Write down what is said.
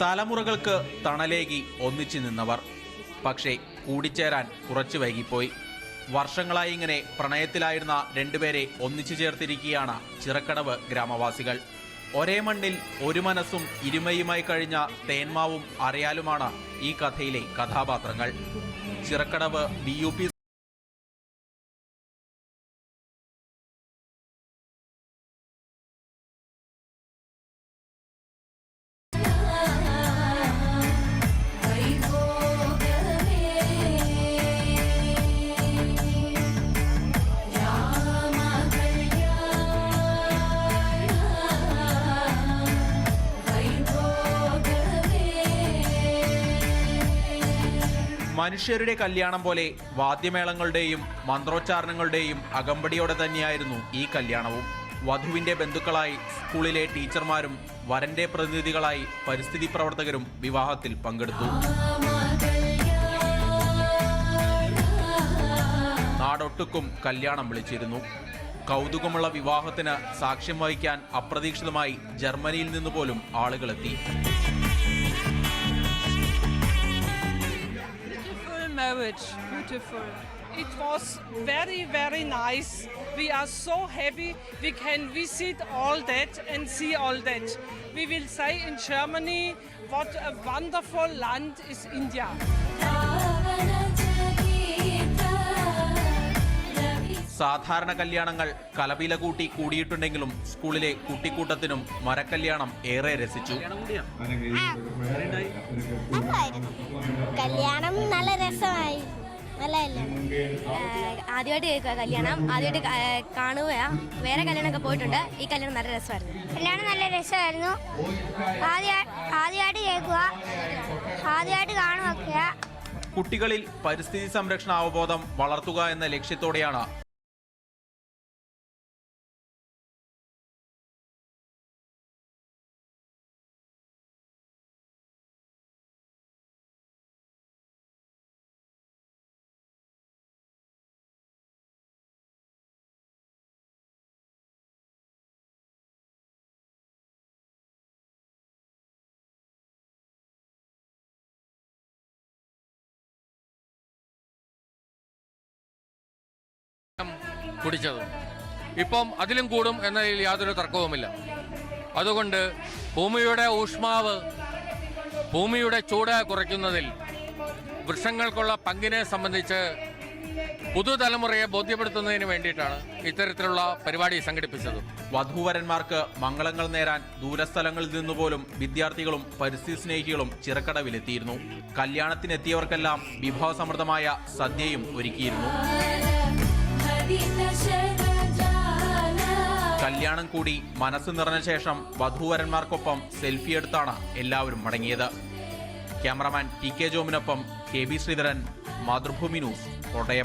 തലമുറകൾക്ക് തണലേകി ഒന്നിച്ചു നിന്നവർ. പക്ഷേ കൂടിച്ചേരാൻ കുറച്ചു വൈകിപ്പോയി. വർഷങ്ങളായി ഇങ്ങനെ പ്രണയത്തിലായിരുന്ന രണ്ടുപേരെ ഒന്നിച്ചു ചേർത്തിരിക്കുകയാണ് ചിറക്കടവ് ഗ്രാമവാസികൾ. ഒരേ മണ്ണിൽ ഒരു മനസ്സും ഇരുമയുമായി കഴിഞ്ഞ തേന്മാവും അറിയാലുമാണ് ഈ കഥയിലെ കഥാപാത്രങ്ങൾ. ചിറക്കടവ് ബി യു പി മനുഷ്യരുടെ കല്യാണം പോലെ വാദ്യമേളങ്ങളുടെയും മന്ത്രോച്ചാരണങ്ങളുടെയും അകമ്പടിയോടെ തന്നെയായിരുന്നു ഈ കല്യാണവും. വധുവിന്റെ ബന്ധുക്കളായി സ്കൂളിലെ ടീച്ചർമാരും വരന്റെ പ്രതിനിധികളായി പരിസ്ഥിതി പ്രവർത്തകരും വിവാഹത്തിൽ പങ്കെടുത്തു. നാടൊട്ടുക്കും കല്യാണം വിളിച്ചിരുന്നു. കൗതുകമുള്ള വിവാഹത്തിന് സാക്ഷ്യം വഹിക്കാൻ അപ്രതീക്ഷിതമായി ജർമ്മനിയിൽ നിന്ന് പോലും ആളുകളെത്തി. Marriage, beautiful. It was very, very nice. We are so happy we can visit all that and see all that. We will say in Germany, what a wonderful land is India. സാധാരണ കല്യാണങ്ങൾ കലപില കൂട്ടി കൂടിയിട്ടുണ്ടെങ്കിലും സ്കൂളിലെ കുട്ടിക്കൂട്ടത്തിനും മരക്കല്യാണം ഏറെ രസിച്ചു. കല്യാണം നല്ല രസമായി. നല്ലതല്ലേ? ആദ്യമായിട്ട് കേൾക്കുക കല്യാണം. ആദ്യമായിട്ട് കാണുകയാ വേറെ കല്യാണമൊക്കെ പോയിട്ടുണ്ട്. ഈ കല്യാണം നല്ല രസമായിരുന്നു. കല്യാണം നല്ല രസമായിരുന്നു. ആദ്യ ആദ്യമായിട്ട് കേൾക്കുക. ആദ്യമായിട്ട് കാണുക കുട്ടികളിൽ പരിസ്ഥിതി സംരക്ഷണ അവബോധം വളർത്തുക എന്ന ലക്ഷ്യത്തോടെയാണ് കുടിച്ചത് ഇപ്പം അതിലും കൂടും എന്നതിൽ യാതൊരു തർക്കവുമില്ല. അതുകൊണ്ട് ഭൂമിയുടെ ഊഷ്മാവ് ഭൂമിയുടെ ചൂട് കുറയ്ക്കുന്നതിൽ വൃക്ഷങ്ങൾക്കുള്ള പങ്കിനെ സംബന്ധിച്ച് പുതുതലമുറയെ ബോധ്യപ്പെടുത്തുന്നതിന് വേണ്ടിയിട്ടാണ് ഇത്തരത്തിലുള്ള പരിപാടി സംഘടിപ്പിച്ചത്. വധൂവരന്മാർക്ക് മംഗളങ്ങൾ നേരാൻ ദൂരസ്ഥലങ്ങളിൽ നിന്നുപോലും വിദ്യാർത്ഥികളും പരിസ്ഥിതി സ്നേഹികളും ചിറക്കടവിലെത്തിയിരുന്നു. കല്യാണത്തിനെത്തിയവർക്കെല്ലാം വിഭവസമൃദ്ധമായ സദ്യയും ഒരുക്കിയിരുന്നു. കല്യാണം കൂടി മനസ്സ് നിറഞ്ഞ ശേഷം വധൂവരന്മാർക്കൊപ്പം സെൽഫി എടുത്താണ് എല്ലാവരും മടങ്ങിയത്. Cameraman T K ജോമിനൊപ്പം K B Sreedharan Mathrubhumi news Kottayam.